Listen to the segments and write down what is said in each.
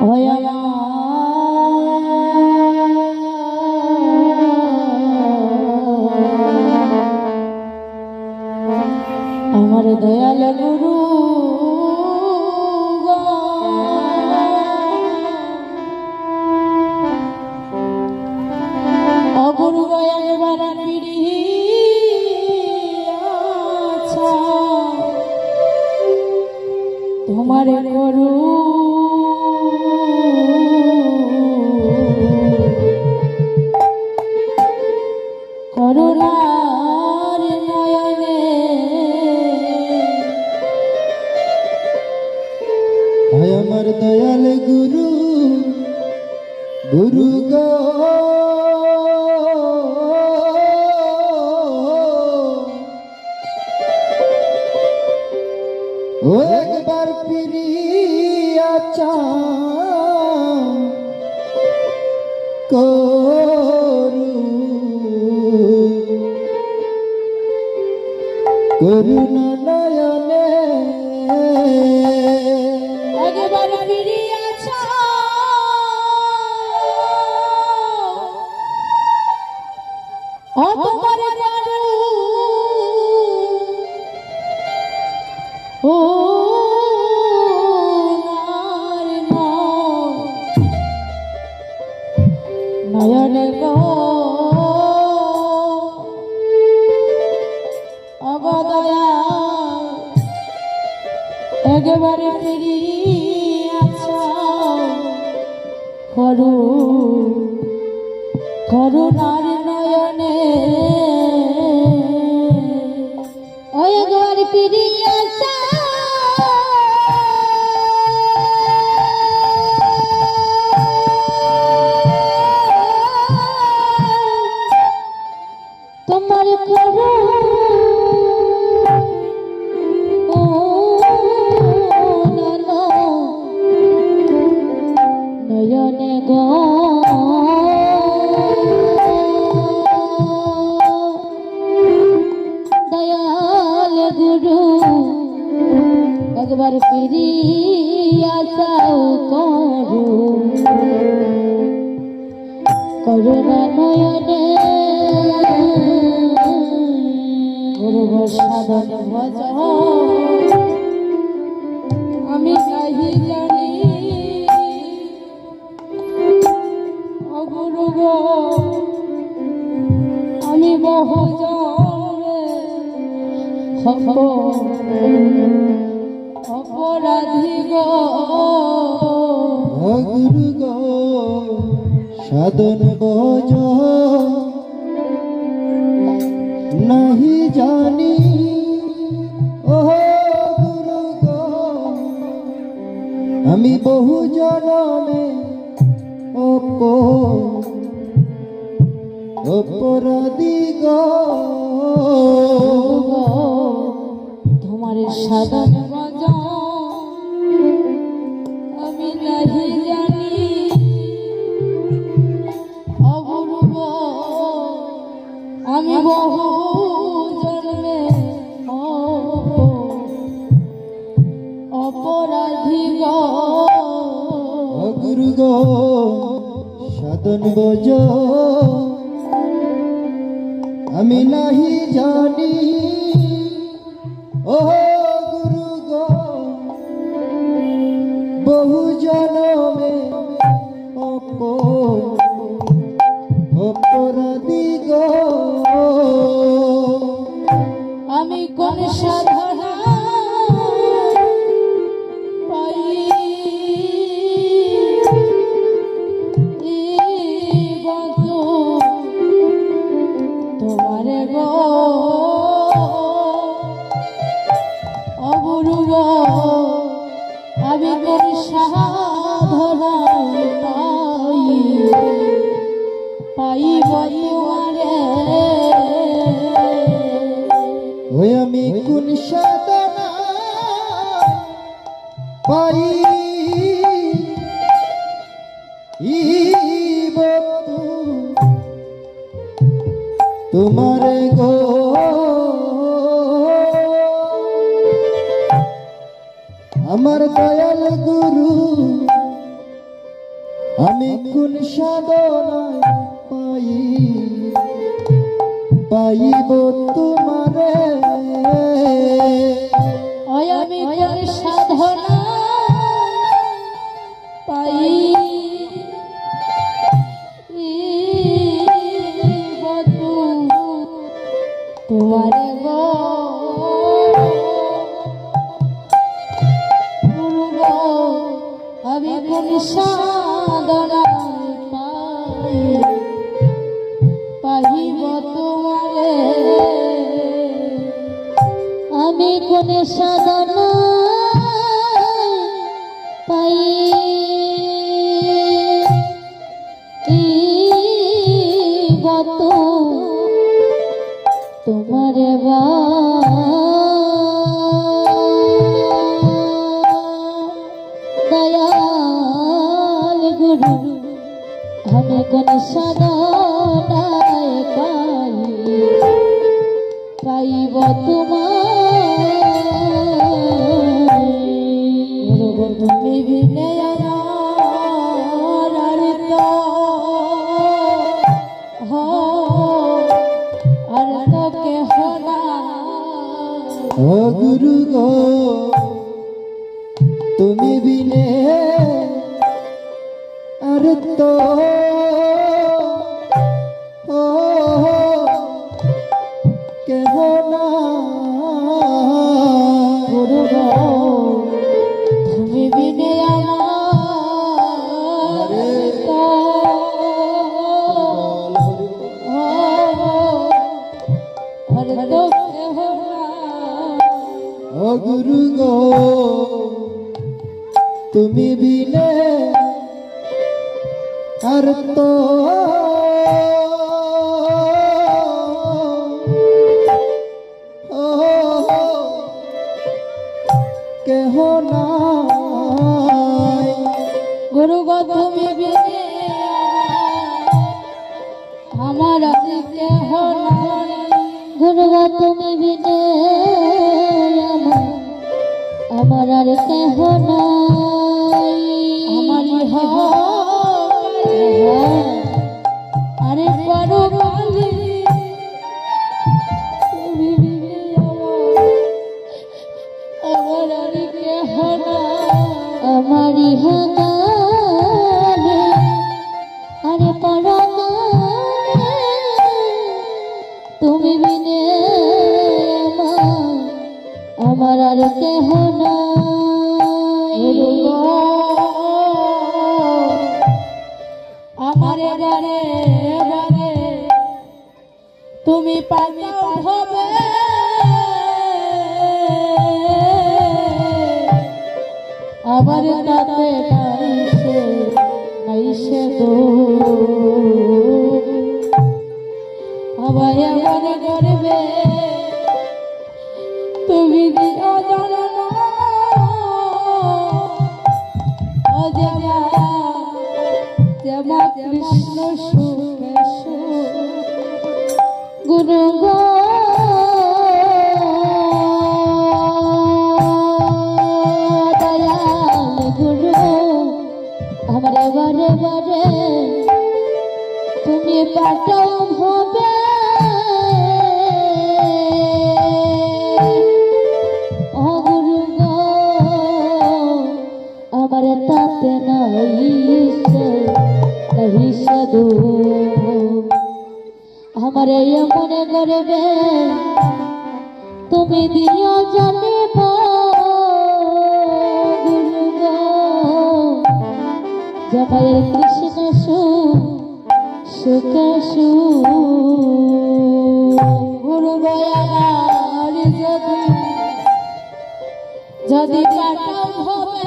我呀呀 I don't know your name. আশাও করো করুণা নয়নে করব সাধন ভজন আমি নাহি জানি। অগুরু আমি বহু হব রাধে গো। গুরু সাধন নাহি জানি ও গুরু আমি বহু জনমে অপরাধী গো। তোমার সাধনা মতন বোঝো। আমি নাহি জানি। ও আমি কোন সাধনায় পাই পাইব তো আমি কোনে সাজানো 흐르고 অগুরু গো তুমি বিনে আর তো আর কেহ না আবার তাতে নাইসে নাইসে দো আবাই আমার করবে তুমি দিও জানো শ্যামা কৃষ্ণ সু কাটাও হবে আমার তাতে নাই সাধু আমার মনে করবে তুমি দিও জানিব জমায়ের কৃষ্ণ সুকাশু গুরু যদি যদি পাঠাও হবে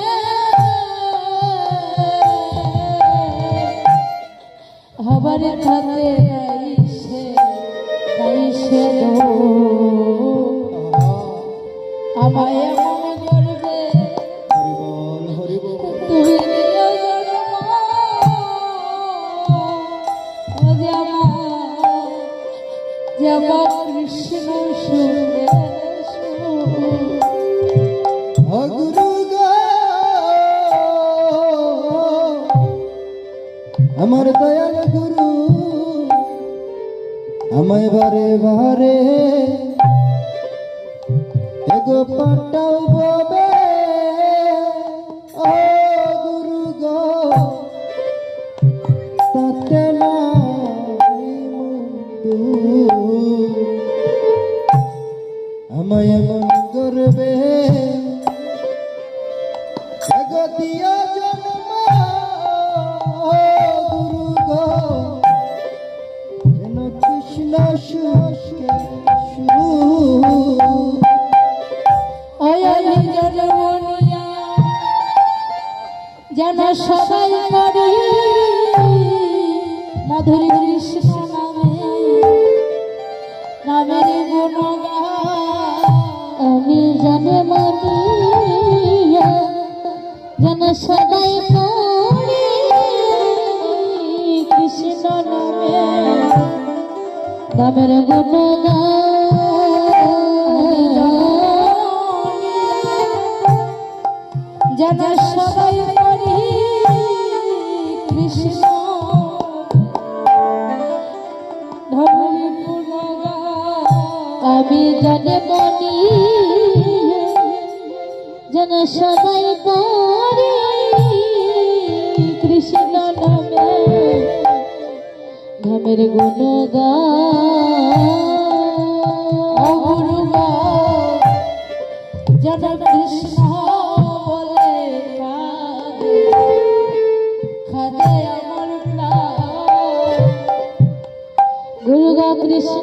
বারে বারে এগো পাটাও ববে ও গুরু গো তাতে না আমায় যেন সবাই করে মাধুরী কৃষ্ণ নামে, নামের আমি যেন মানি যেন সবাই করে কৃষ্ণ নামে, নামের যেন সবাই আমি জানে মনি যেন সদাই পরে কৃষ্ণ নামে, নামের গুণগা যেন কৃষ্ণ বলে খাদে আমার গুরুগা কৃষ্ণ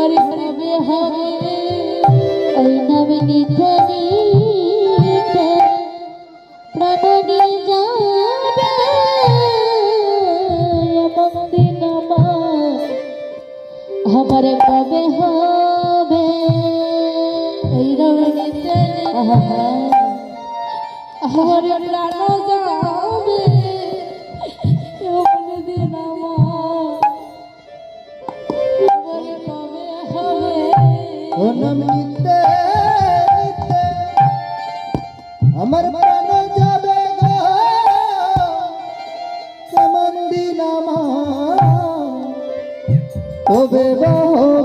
একবার হবে হবে ওই নামে নিধনি প্রাণে যাবে। এমন দিন প্রাণ তবে বহ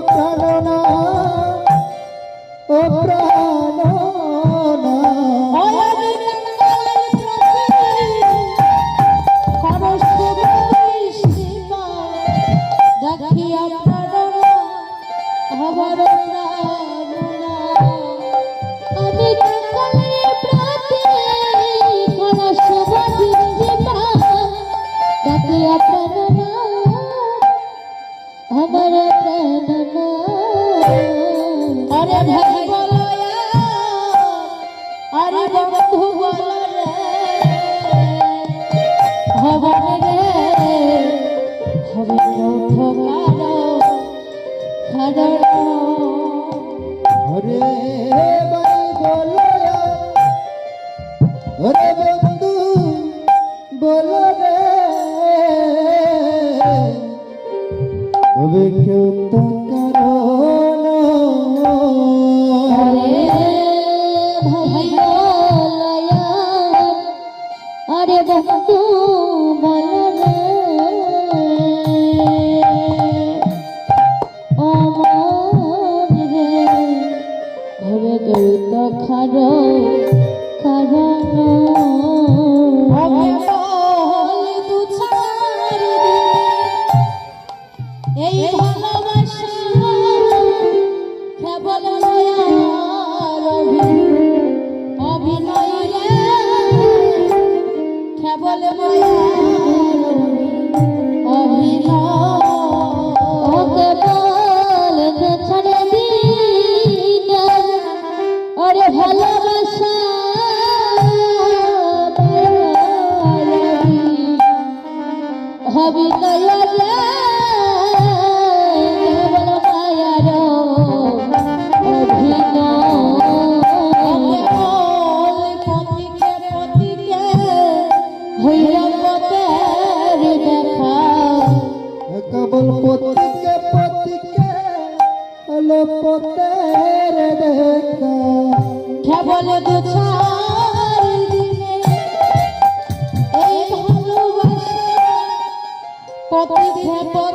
আপনার না Oh, cuerpo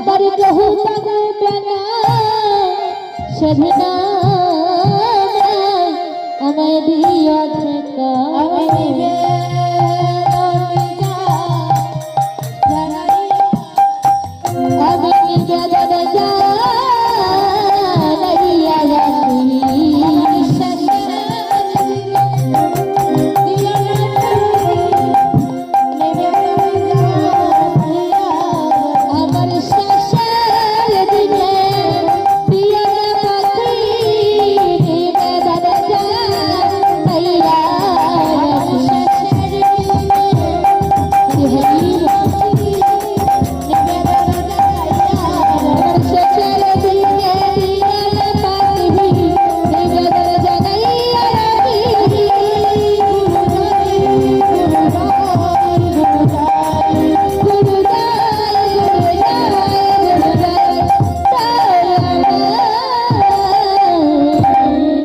আবার কেহ থাকবে না সেদিনা আমায় দিয়েছে কামিবে